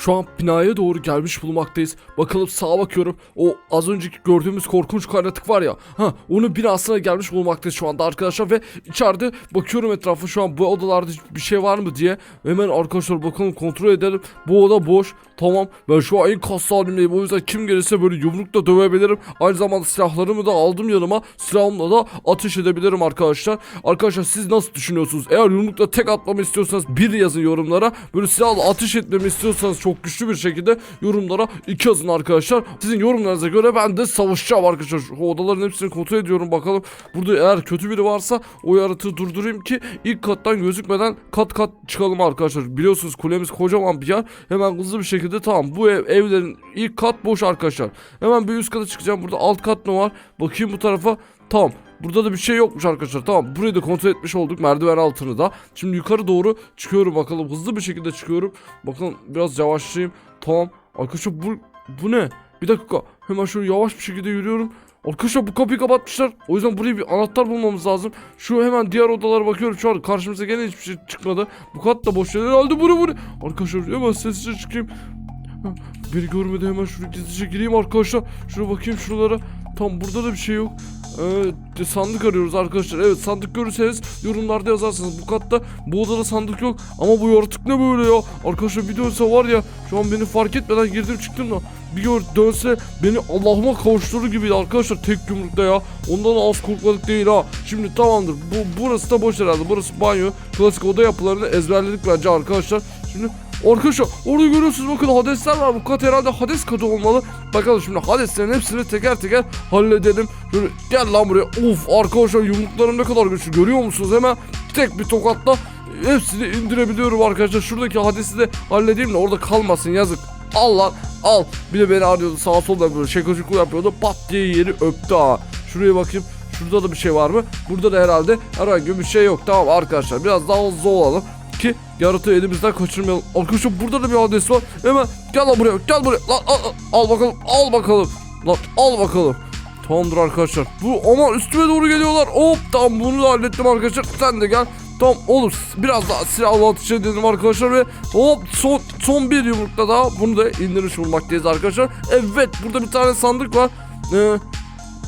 Şu an binaya doğru gelmiş bulunmaktayız. Bakalım sağa bakıyorum. O az önceki gördüğümüz korkunç kaynatık var ya. Ha onun binasına gelmiş bulunmaktayız şu anda arkadaşlar ve içeride bakıyorum etrafa şu an bu odalarda bir şey var mı diye. Hemen arkadaşlar bakalım kontrol edelim. Bu oda boş. Tamam ben şu an en kaslı halimdeyim. O yüzden kim gelirse böyle yumrukla dövebilirim. Aynı zamanda silahlarımı da aldım yanıma. Silahımla da ateş edebilirim arkadaşlar. Arkadaşlar siz nasıl düşünüyorsunuz? Eğer yumrukla tek atmamı istiyorsanız bir yazın yorumlara. Böyle silahla ateş etmemi istiyorsanız çok güçlü bir şekilde yorumlara iki yazın arkadaşlar. Sizin yorumlarınıza göre ben de savaşacağım arkadaşlar. Şu odaların hepsini kontrol ediyorum bakalım. Burada eğer kötü biri varsa o yaratığı durdurayım ki ilk kattan gözükmeden kat kat çıkalım arkadaşlar. Biliyorsunuz kulemiz kocaman bir yer. Hemen hızlı bir şekilde tamam bu ev evlerin ilk kat boş arkadaşlar. Hemen bir üst kata çıkacağım. Burada alt kat ne var? Bakayım bu tarafa. Tamam. Burada da bir şey yokmuş arkadaşlar. Tamam. Burayı da kontrol etmiş olduk. Merdiven altını da. Şimdi yukarı doğru çıkıyorum bakalım. Hızlı bir şekilde çıkıyorum. Bakalım biraz yavaşlayayım. Tamam. Arkadaşlar bu bu ne? Bir dakika. Hemen şöyle yavaş bir şekilde yürüyorum. Arkadaşlar bu kapıyı kapatmışlar. O yüzden buraya bir anahtar bulmamız lazım. Şu hemen diğer odalara bakıyorum. Şu an karşımıza gene hiçbir şey çıkmadı. Bu kat da boş. Herhalde bunu bunu. Arkadaşlar hemen sessizce çıkayım. Beni görmedi hemen şuraya gizlice gireyim arkadaşlar. Şuraya bakayım şuralara. Tam burada da bir şey yok. Ee, sandık arıyoruz arkadaşlar. Evet sandık görürseniz yorumlarda yazarsınız. Bu katta bu odada sandık yok. Ama bu yaratık ne böyle ya? Arkadaşlar bir dönse var ya. Şu an beni fark etmeden girdim çıktım da. Bir gör dönse beni Allah'ıma kavuşturur gibiydi arkadaşlar tek yumrukta ya. Ondan az korkmadık değil ha. Şimdi tamamdır. Bu burası da boş herhalde. Burası banyo. Klasik oda yapılarını ezberledik bence arkadaşlar. Şimdi Arkadaşlar orada görüyorsunuz bakın Hadesler var. Bu kat herhalde Hades katı olmalı. Bakalım şimdi Hadeslerin hepsini teker teker halledelim. Şöyle gel lan buraya. Of arkadaşlar yumruklarım ne kadar güçlü görüyor musunuz? Hemen tek bir tokatla hepsini indirebiliyorum arkadaşlar. Şuradaki Hades'i de halledeyim de orada kalmasın yazık. Al lan al. Bir de beni arıyordu sağa solda böyle şakacıklı yapıyordu. Pat diye yeri öptü ha. Şuraya bakayım. Şurada da bir şey var mı? Burada da herhalde herhangi bir şey yok. Tamam arkadaşlar biraz daha hızlı olalım ki yaratığı elimizden kaçırmayalım. Arkadaşlar burada da bir adres var. Hemen gel lan buraya gel buraya. Lan al, al, al bakalım al bakalım. Lan al bakalım. Tamamdır arkadaşlar. Bu ama üstüme doğru geliyorlar. Hop tamam bunu da hallettim arkadaşlar. Sen de gel. Tamam olur. Biraz daha silahla atış edelim arkadaşlar ve hop son, son bir yumrukla daha bunu da indirmiş bulmaktayız arkadaşlar. Evet burada bir tane sandık var. Ee,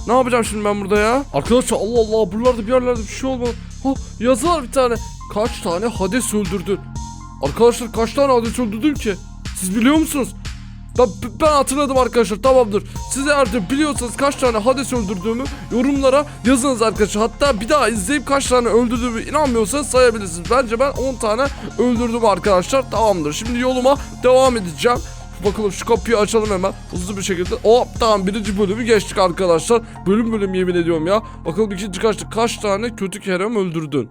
ne yapacağım şimdi ben burada ya? Arkadaşlar Allah Allah buralarda bir yerlerde bir şey olmalı. Ha yazı var bir tane. Kaç tane Hades öldürdün? Arkadaşlar kaç tane Hades öldürdün ki? Siz biliyor musunuz? Ben, ben hatırladım arkadaşlar tamamdır. Siz eğer de biliyorsanız kaç tane Hades öldürdüğümü yorumlara yazınız arkadaşlar. Hatta bir daha izleyip kaç tane öldürdüğümü inanmıyorsanız sayabilirsiniz. Bence ben 10 tane öldürdüm arkadaşlar. Tamamdır. Şimdi yoluma devam edeceğim. Bakalım şu kapıyı açalım hemen hızlı bir şekilde. Hop tamam birinci bölümü geçtik arkadaşlar. Bölüm bölüm yemin ediyorum ya. Bakalım ikinci kaçtı. Kaç tane kötü kerem öldürdün?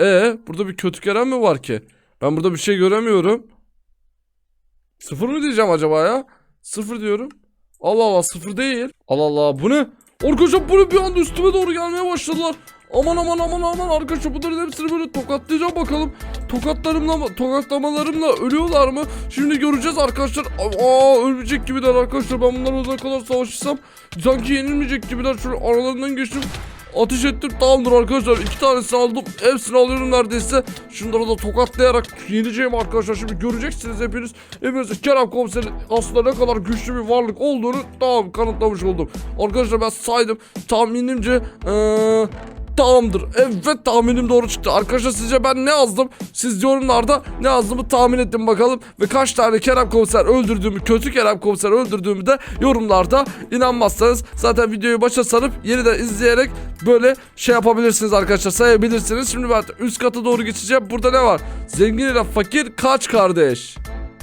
E burada bir kötü kerem mi var ki? Ben burada bir şey göremiyorum. Sıfır mı diyeceğim acaba ya? Sıfır diyorum. Allah Allah sıfır değil. Allah Allah bu ne? Arkadaşlar bunu bir anda üstüme doğru gelmeye başladılar. Aman aman aman aman arkadaşlar bunların hepsini böyle tokatlayacağım bakalım. Tokatlarımla tokatlamalarımla ölüyorlar mı? Şimdi göreceğiz arkadaşlar. Aa ölmeyecek gibiler arkadaşlar. Ben bunlarla ne kadar savaşırsam sanki yenilmeyecek gibiler. Şöyle aralarından geçtim. Ateş ettim tamamdır arkadaşlar. iki tanesini aldım. Hepsini alıyorum neredeyse. Şunları da tokatlayarak yeneceğim arkadaşlar. Şimdi göreceksiniz hepiniz. Hepiniz Kerem komiserin aslında ne kadar güçlü bir varlık olduğunu tamam kanıtlamış oldum. Arkadaşlar ben saydım. Tahminimce eee Tamamdır. Evet tahminim doğru çıktı. Arkadaşlar sizce ben ne yazdım? Siz yorumlarda ne yazdığımı tahmin ettim bakalım. Ve kaç tane Kerem Komiser öldürdüğümü, kötü Kerem Komiser öldürdüğümü de yorumlarda inanmazsanız zaten videoyu başa sarıp yeniden izleyerek böyle şey yapabilirsiniz arkadaşlar sayabilirsiniz. Şimdi ben üst kata doğru geçeceğim. Burada ne var? Zengin ile fakir kaç kardeş?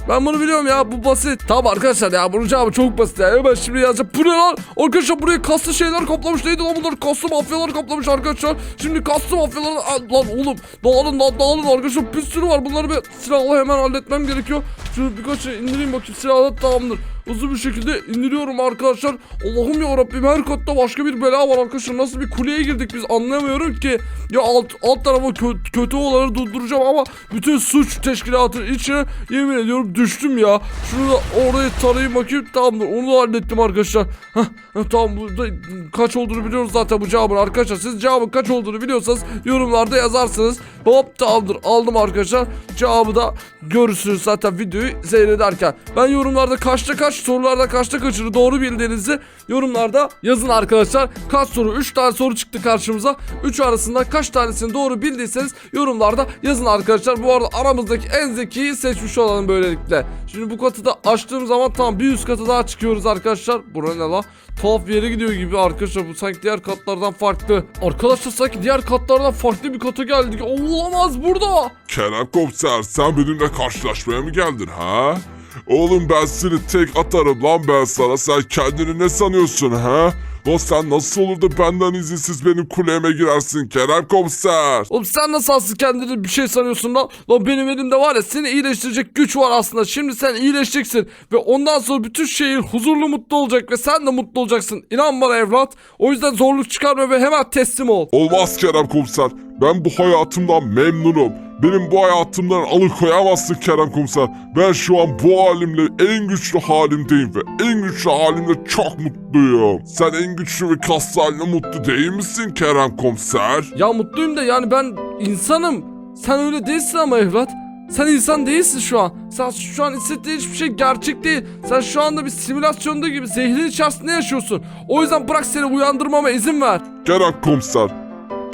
Ben bunu biliyorum ya bu basit. Tamam arkadaşlar ya bunun cevabı çok basit ya. Hemen şimdi yazacağım. Bu ne lan? Arkadaşlar buraya kaslı şeyler kaplamış. Neydi lan bunlar? Kaslı mafyalar kaplamış arkadaşlar. Şimdi kaslı mafyaları... Aa, lan oğlum dağılın lan dağılın arkadaşlar. Bir sürü var. Bunları bir silahla hemen halletmem gerekiyor. Şunu birkaç şey indireyim bakayım silahla tamamdır. Hızlı bir şekilde indiriyorum arkadaşlar. Allah'ım ya Rabbim her katta başka bir bela var arkadaşlar. Nasıl bir kuleye girdik biz anlamıyorum ki. Ya alt alt tarafa kö- kötü olanları durduracağım ama bütün suç teşkilatı içine yemin ediyorum düştüm ya. Şunu da oraya tarayayım bakayım. Tamamdır onu da hallettim arkadaşlar. Heh, heh, tamam burada kaç olduğunu biliyoruz zaten bu cevabın arkadaşlar. Siz cevabın kaç olduğunu biliyorsanız yorumlarda yazarsınız. Hop tamamdır aldım arkadaşlar. Cevabı da görürsünüz zaten videoyu seyrederken. Ben yorumlarda kaçta kaç sorularda kaçta kaçını doğru bildiğinizi yorumlarda yazın arkadaşlar. Kaç soru 3 tane soru çıktı karşımıza. 3 arasında kaç tanesini doğru bildiyseniz yorumlarda yazın arkadaşlar. Bu arada aramızdaki en zekiyi seçmiş olalım böylelikle. Şimdi bu katı da açtığım zaman tam bir üst katı daha çıkıyoruz arkadaşlar. Bura ne la? Tuhaf bir yere gidiyor gibi arkadaşlar bu sanki diğer katlardan farklı. Arkadaşlar sanki diğer katlardan farklı bir kata geldik. Olamaz burada. Kerem komiser sen benimle karşılaşmaya mı geldin ha? Oğlum ben seni tek atarım lan ben sana. Sen kendini ne sanıyorsun ha? Sen nasıl olur da benden izinsiz benim kuleme girersin Kerem komiser? Oğlum sen nasıl aslında kendini bir şey sanıyorsun lan? Lan benim elimde var ya seni iyileştirecek güç var aslında. Şimdi sen iyileşeceksin ve ondan sonra bütün şehir huzurlu mutlu olacak ve sen de mutlu olacaksın. İnan bana evlat. O yüzden zorluk çıkarma ve hemen teslim ol. Olmaz Kerem komiser. Ben bu hayatımdan memnunum. Benim bu hayatımdan alıkoyamazsın Kerem komiser. Ben şu an bu halimle en güçlü halimdeyim ve en güçlü halimle çok mutluyum. Sen en güçlü ve kaslı haline mutlu değil misin Kerem komiser? Ya mutluyum da yani ben insanım. Sen öyle değilsin ama evlat. Sen insan değilsin şu an. Sen şu an hissettiğin hiçbir şey gerçek değil. Sen şu anda bir simülasyonda gibi zehrin içerisinde yaşıyorsun. O yüzden bırak seni uyandırmama izin ver. Kerem komiser,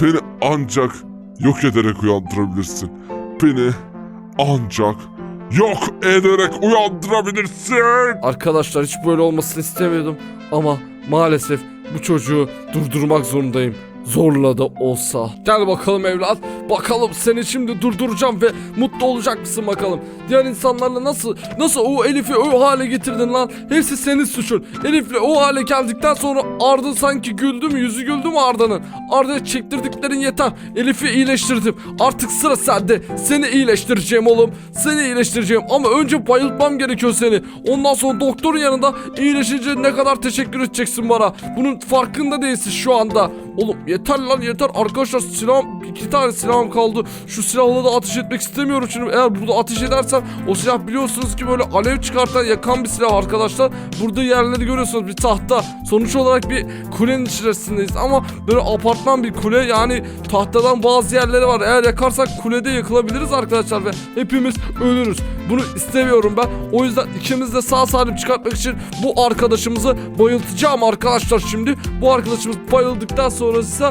beni ancak yok ederek uyandırabilirsin. Beni ancak yok ederek uyandırabilirsin. Arkadaşlar hiç böyle olmasını istemiyordum ama maalesef bu çocuğu durdurmak zorundayım. Zorla da olsa. Gel bakalım evlat. Bakalım seni şimdi durduracağım ve mutlu olacak mısın bakalım. Diğer insanlarla nasıl nasıl o Elif'i o hale getirdin lan? Hepsi senin suçun. Elif'le o hale geldikten sonra Arda sanki güldü mü? Yüzü güldü mü Arda'nın? Arda'ya çektirdiklerin yeter. Elif'i iyileştirdim. Artık sıra sende. Seni iyileştireceğim oğlum. Seni iyileştireceğim ama önce bayıltmam gerekiyor seni. Ondan sonra doktorun yanında iyileşince ne kadar teşekkür edeceksin bana. Bunun farkında değilsin şu anda. Oğlum yeter lan yeter. Arkadaşlar silahım iki tane silahım kaldı. Şu silahla da ateş etmek istemiyorum şimdi. Eğer burada ateş edersem o silah biliyorsunuz ki böyle alev çıkartan yakan bir silah arkadaşlar. Burada yerleri görüyorsunuz bir tahta. Sonuç olarak bir kulenin içerisindeyiz ama böyle apartman bir kule yani tahtadan bazı yerleri var. Eğer yakarsak kulede yakılabiliriz arkadaşlar ve hepimiz ölürüz. Bunu istemiyorum ben. O yüzden ikimiz de sağ salim çıkartmak için bu arkadaşımızı bayıltacağım arkadaşlar şimdi. Bu arkadaşımız bayıldıktan sonra ise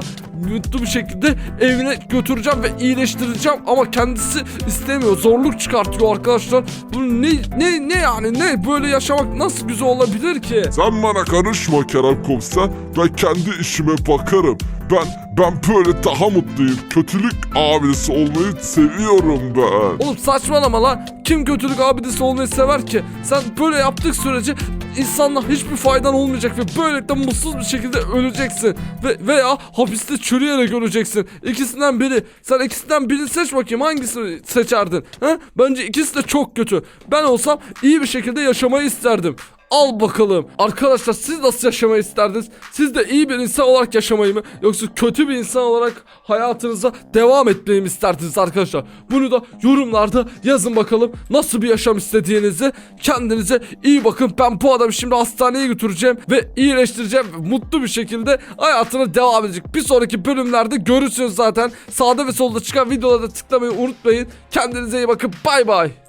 mutlu bir şekilde evine götüreceğim ve iyileştireceğim ama kendisi istemiyor. Zorluk çıkartıyor arkadaşlar. Bu ne ne ne yani ne böyle yaşamak nasıl güzel olabilir ki? Sen bana karışma Kerem komiser. Ben kendi işime bakarım. Ben ben böyle daha mutluyum. Kötülük abisi olmayı seviyorum ben. Oğlum saçmalama lan. Kim kötülük abidesi olmayı sever ki? Sen böyle yaptık sürece insanla hiçbir faydan olmayacak ve böylelikle mutsuz bir şekilde öleceksin. Ve veya hapiste çürüyerek öleceksin. İkisinden biri. Sen ikisinden birini seç bakayım hangisini seçerdin? He? Bence ikisi de çok kötü. Ben olsam iyi bir şekilde yaşamayı isterdim. Al bakalım. Arkadaşlar siz nasıl yaşamayı isterdiniz? Siz de iyi bir insan olarak yaşamayı mı? Yoksa kötü bir insan olarak hayatınıza devam etmeyi mi isterdiniz arkadaşlar? Bunu da yorumlarda yazın bakalım. Nasıl bir yaşam istediğinizi. Kendinize iyi bakın. Ben bu adamı şimdi hastaneye götüreceğim ve iyileştireceğim. Mutlu bir şekilde hayatına devam edecek. Bir sonraki bölümlerde görürsünüz zaten. Sağda ve solda çıkan videolara tıklamayı unutmayın. Kendinize iyi bakın. Bay bay.